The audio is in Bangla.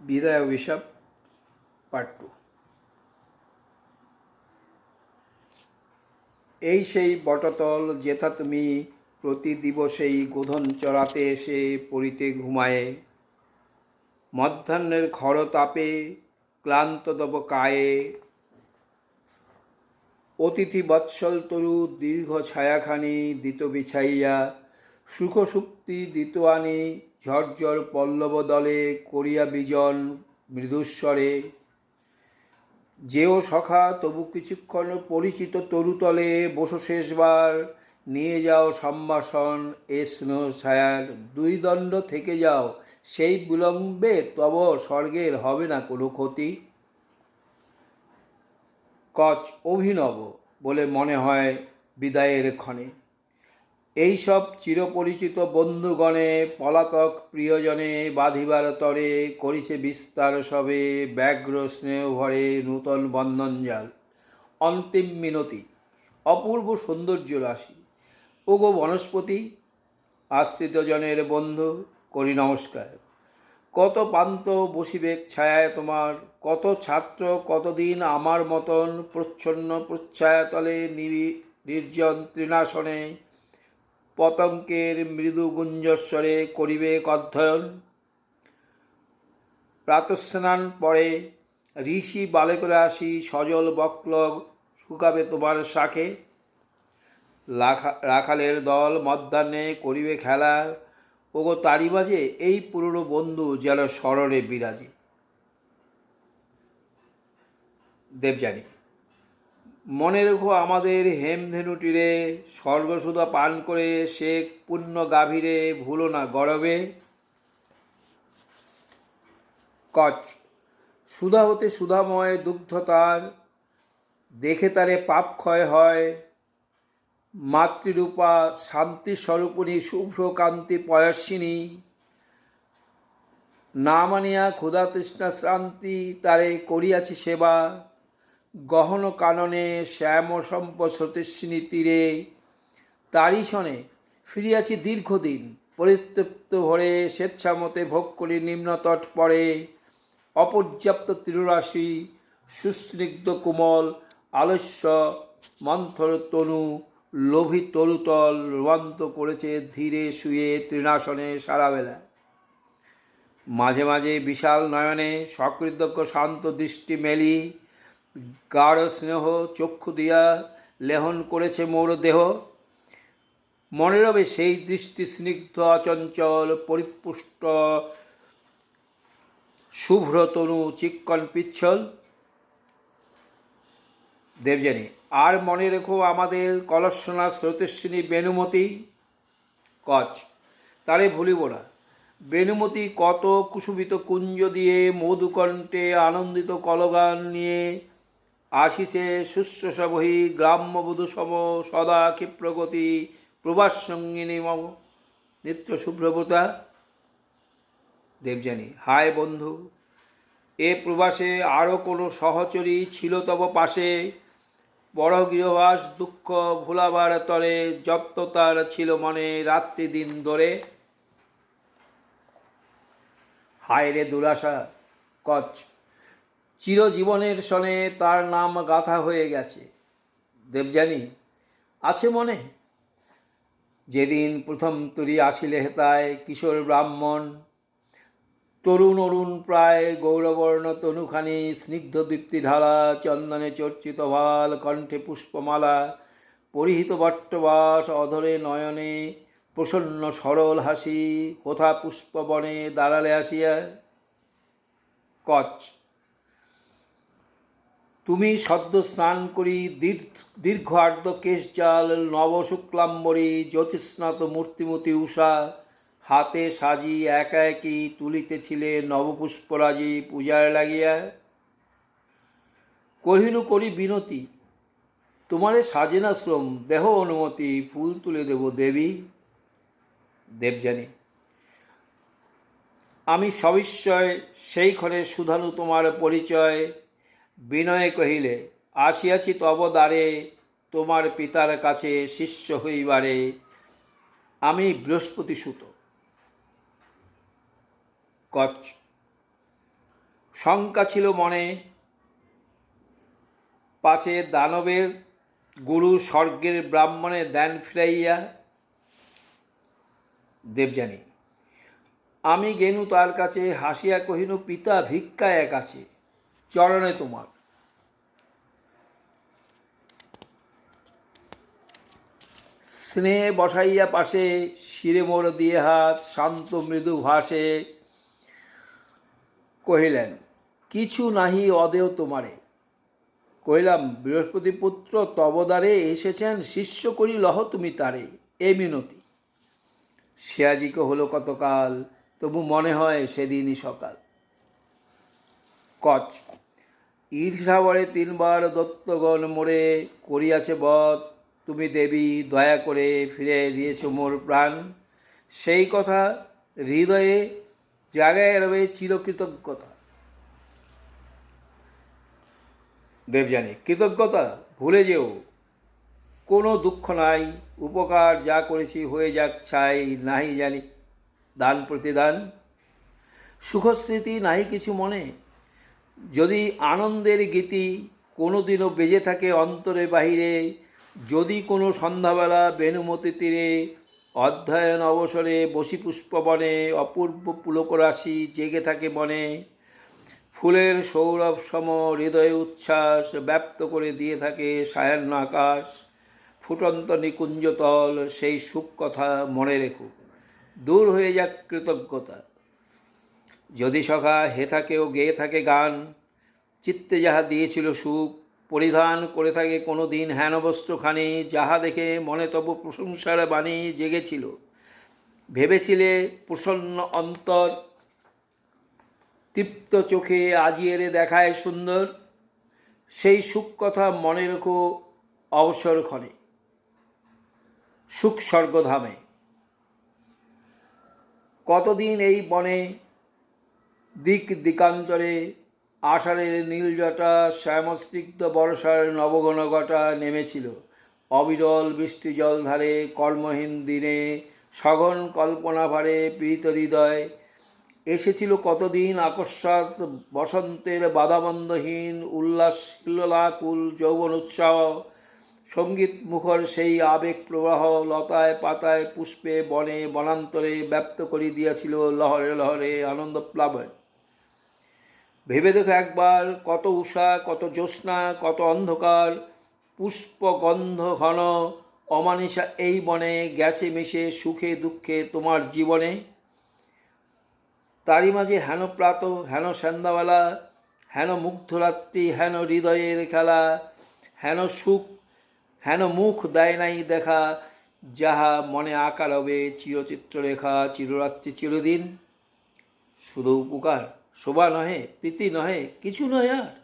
বিদায় অভিশাপ পার্ট টু এই সেই বটতল যেথা তুমি প্রতি দিবসেই গোধন চড়াতে এসে পড়িতে ঘুমায়ে, মধ্যাহ্নের খড় তাপে ক্লান্ত দব কায়ে। অতিথি বৎসল তরু দীর্ঘ ছায়াখানি দিত বিছাইয়া সুখসুপ্তি দিত ঝরঝর পল্লব দলে করিয়া বিজন মৃদুস্বরে। যেও সখা, তবু কিছুক্ষণ পরিচিত তরুতলে বসো শেষবার। নিয়ে যাও সম্ভাষণ, এ ছায়ার। দুই দণ্ড থেকে যাও, সেই বিলম্বে তব স্বর্গের হবে না কোনো ক্ষতি। কচ অভিনব বলে মনে হয় বিদায়ের ক্ষণে। এইসব চিরপরিচিত বন্ধুগণে পলাতক প্রিয়জনে বাঁধিবার তরে করিছে বিস্তার সবে ব্যগ্র স্নেহ ভরে নূতন বন্ধনজাল। অন্তিম মিনতি, অপূর্ব সৌন্দর্য রাশি। ওগো বনস্পতি, আশ্রিতজনের বন্ধু, করি নমস্কার। কত পান্ত বসিবেক ছায়ায় তোমার, কত ছাত্র কতদিন আমার মতন প্রচ্ছন্ন প্রচ্ছায়াতলে নিবি নির্জন তৃণাসনে পতঙ্কের মৃদু গুঞ্জস্বরে করিবে অধ্যয়ন। প্রাতস্নান পরে ঋষি বালকরা আসি সজল বক্লব শুকাবে তোমার শাখে। রাখালের দল মধ্যাহ্নে করিবে খেলা। ওগো তারি বাজে এই পুরনো বন্ধু যেন স্মরণে বিরাজে। দেবযানী মনে রেখো আমাদের হেমধেনুটিরে স্বর্গসুধা পান করে সে পুণ্য গাভীরে ভুলো না গরবে। কচ সুধা হতে সুধাময় দুগ্ধ তার, দেখে তারে পাপ ক্ষয় হয়। মাতৃরূপা শান্তি স্বরূপিণী শুভ্র কান্তি পয়স্বিনী না মানিয়া ক্ষুধা তৃষ্ণা শ্রান্তি তারে করিয়াছি সেবা। গহন কাননে শ্যাম সম্প সতীশ্বিনী তীরে। তারই সনে ফিরিয়াছি দীর্ঘদিন পরিতৃপ্ত ভরে স্বেচ্ছামতে ভোগ করি নিম্নতট পড়ে অপর্যাপ্ত তীররাশি সুস্নিগ্ধ কোমল, আলস্য, মন্থর তনু, লোভী তরুতল রোমান্ত করেছে ধীরে শুয়ে তৃণাসনে সারাবেলা। মাঝে মাঝে বিশাল নয়নে সকৃতজ্ঞ শান্ত দৃষ্টি মেলি গাঢ় স্নেহ চক্ষু দিয়া লেহন করেছে মোর দেহ। মনে রবে সেই দৃষ্টি স্নিগ্ধ অচঞ্চল পরিপুষ্ট শুভ্র তনু চিক্কন পিচ্ছল। দেবযানী, আর মনে রেখো আমাদের কলসনা স্রোতেশ্বিনী বেনুমতি কচ, তারে ভুলিব না। বেনুমতি কত কুসুমিত কুঞ্জ দিয়ে মধুকণ্ঠে আনন্দিত কলগান নিয়ে আসিছে শুশ্রূষাবহী গ্রাম্যবধূ সম সদা ক্ষিপ্রগতি প্রবাস সঙ্গিনী মম নিত্য শুভ্রবতা দেবযানী হায় বন্ধু, এ প্রবাসে আরও কোনো সহচরী ছিল তব পাশে? বড় গৃহবাস দুঃখ ভোলাবার তরে যত্ন তার ছিল মনে রাত্রি দিন ধরে। হায় রে দুরাশা কচ চিরজীবনের সনে তার নাম গাথা হয়ে গেছে। দেবযানী, আছে মনে? যেদিন প্রথম তুরি আসিলে হেতায় কিশোর ব্রাহ্মণ, তরুণ অরুণ প্রায় গৌরবর্ণ তনুখানি, স্নিগ্ধ দীপ্তি ঢালা চন্দনে চর্চিত ভালো, কণ্ঠে পুষ্পমালা, পরিহিত বট্টবাস, অধরে নয়নে প্রসন্ন সরল হাসি কোথা পুষ্পবনে দাঁড়ালে আসিয়া কচ তুমি সদ্য স্নান করি, দীর্ঘ আর্ধ আর্দ্র কেশজাল নবশুক্লাম্বরী জ্যোতিস্নাত মূর্তিমতী উষা হাতে সাজি একা একই তুলিতেছিলে নবপুষ্পরাজি পূজার লাগিয়া। কহিনু করি বিনতি, তোমারে সাজে না শ্রম, দেহ অনুমতি, ফুল তুলে দেব দেবী। দেবযানী, আমি সবিস্ময় সেইক্ষণে সুধানু তোমার পরিচয় বিনয়ে কহিলে, আসিয়াছি তব দ্বারে, তোমার পিতার কাছে শিষ্য হইবারে। আমি বৃহস্পতি সুত কচ শঙ্কা ছিল মনে। পাছে দানবের গুরু স্বর্গের ব্রাহ্মণে দেন ফিরাইয়া, দেবযানী, আমি গেনু তার কাছে হাসিয়া কহিনু, পিতা ভিক্ষা এক আছে। চরণে তোমার। স্নেহে বসাইয়া পাশে শিরে মোর দিয়ে হাত, শান্ত মৃদু ভাসে কহিলেন, কিছু নাহি অদেও তোমারে। কহিলাম, বৃহস্পতি পুত্র, তবদারে এসেছেন, শিষ্য করি লহ তুমি তারে, এ মিনতি। শেয়াজিকে হলো কতকাল, তবু মনে হয় সেদিনই সকাল। কচ। ঈর্ষাবরে তিনবার দত্তগণ মোরে করিয়াছে বধ। তুমি দেবী, দয়া করে ফিরে দিয়েছ মোর প্রাণ। সেই কথা হৃদয়ে জাগায় রবে চিরকৃতজ্ঞতা। দেবযানী, কৃতজ্ঞতা ভুলে যেও। কোনো দুঃখ নাই। উপকার যা করেছি হয়ে যাক ছাই। নাহি জানি দান প্রতিদান। সুখস্মৃতি নাহি কিছু মনে। যদি আনন্দের গীতি কোনো দিনও বেজে থাকে অন্তরে বাহিরে, যদি কোনো সন্ধ্যাবেলা বেনুমতি তীরে, অধ্যয়ন অবসরে বসি পুষ্পবনে অপূর্ব পুলকরাশি জেগে থাকে বনে ফুলের সৌরভ সম হৃদয়ে উচ্ছ্বাস ব্যপ্ত করে দিয়ে থাকে সায়ান্ন আকাশ, ফুটন্ত নিকুঞ্জতল সেই সুখ কথা মনে রেখো। দূর হয়ে যাক কৃতজ্ঞতা। যদি সখা হে থাকেও গেয়ে থাকে গান, চিত্তে যাহা দিয়েছিল সুখ, পরিধান করে থাকে কোনো দিন হেন বস্ত্রখানি যাহা দেখে মনে তব প্রশংসার বাণী জেগেছিল। ভেবেছিলে প্রসন্ন অন্তর, তৃপ্ত চোখে আজিয়েরে দেখায় সুন্দর, সেই সুখ কথা মনে রেখো অবসর ক্ষণে। সুখ স্বর্গধামে। কতদিন এই বনে দিক দিকান্তরে আষাঢ়ের নীলজটা শ্যামস্নিগ্ধ বর্ষার নবঘনঘটা নেমেছিল। অবিরল বৃষ্টি জলধারে কর্মহীন দিনে সঘন কল্পনা ভারে পীড়িত হৃদয়। এসেছিল কতদিন আকস্মাৎ বসন্তের বাধাবন্ধহীন উল্লাস হিল্লোলাকুল যৌবন উৎসাহ। সংগীত মুখর সেই আবেগ প্রবাহ লতায় পাতায় পুষ্পে বনে বনান্তরে ব্যপ্ত করে দিয়াছিল লহরে লহরে আনন্দ প্লাবন। ভেবে দেখো একবার, কত উষা, কত জ্যোৎস্না, কত অন্ধকার। পুষ্প গন্ধ ঘন অমানিসা এই বনে, গ্যাসে মিশে সুখে দুঃখে তোমার জীবনে। তারই মাঝে হেন প্রাত, হেন সন্ধ্যাবেলা, হেন মুগ্ধরাত্রি, হেন হৃদয়ের খেলা, হেন সুখ, হেন মুখ দেয় নাই দেখা, যাহা মনে আঁকা রবে চিরচিত্ররেখা, চিররাত্রি, চিরদিন। শুধু উপকার। শোভা নহে প্রীতি নহে কিছু নয় আর।